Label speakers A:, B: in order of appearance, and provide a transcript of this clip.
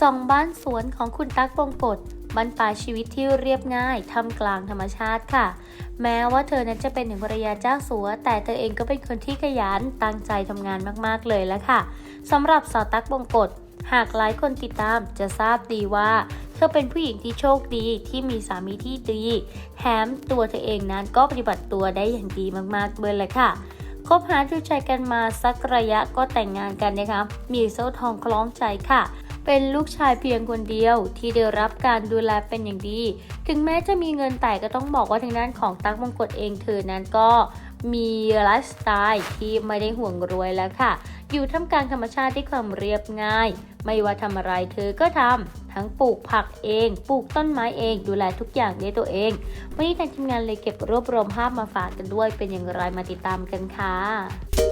A: ส่องบ้านสวนของคุณตั๊กบงกฎบรรปลายชีวิตที่เรียบง่ายทำกลางธรรมชาติค่ะ แม้ว่าเธอนั้นจะเป็นหนึ่งภรรยาเจ้าสัว แต่เธอเองก็เป็นคนที่ขยันตั้งใจทำงานมากๆเลยแล้วค่ะสำหรับสาวตั๊กบงกฎหากหลายคนติดตามจะทราบดีว่า เธอเป็นผู้หญิงที่โชคดีที่มีสามีที่ดี แถมตัวเธอเองนั้นก็ปฏิบัติตัวได้อย่างดีมากๆเลยแหละค่ะคบหาดูใจกันมาสักระยะก็แต่งงานกันนะคะ มีโซ่ทองคล้องใจค่ะ เป็นลูกชายเพียงคนเดียวที่ได้รับการดูแลเป็นอย่างดี ถึงแม้จะมีเงินแต่ก็ต้องบอกว่าทางด้านของตั๊กมงกฎเองเธอนั้นก็มีไลฟ์สไตล์ที่ไม่ได้ห่วงรวยแล้วค่ะ อยู่ท่ามกลางธรรมชาติที่ความเรียบง่าย ไม่ว่าทำอะไรเธอก็ทำ ทั้งปลูกผักเอง ปลูกต้นไม้เอง ดูแลทุกอย่างด้วยตัวเอง วันนี้ทางทีมงานเลยเก็บรวบรวมภาพมาฝากกันด้วย เป็นอย่างไรมาติดตามกันค่ะ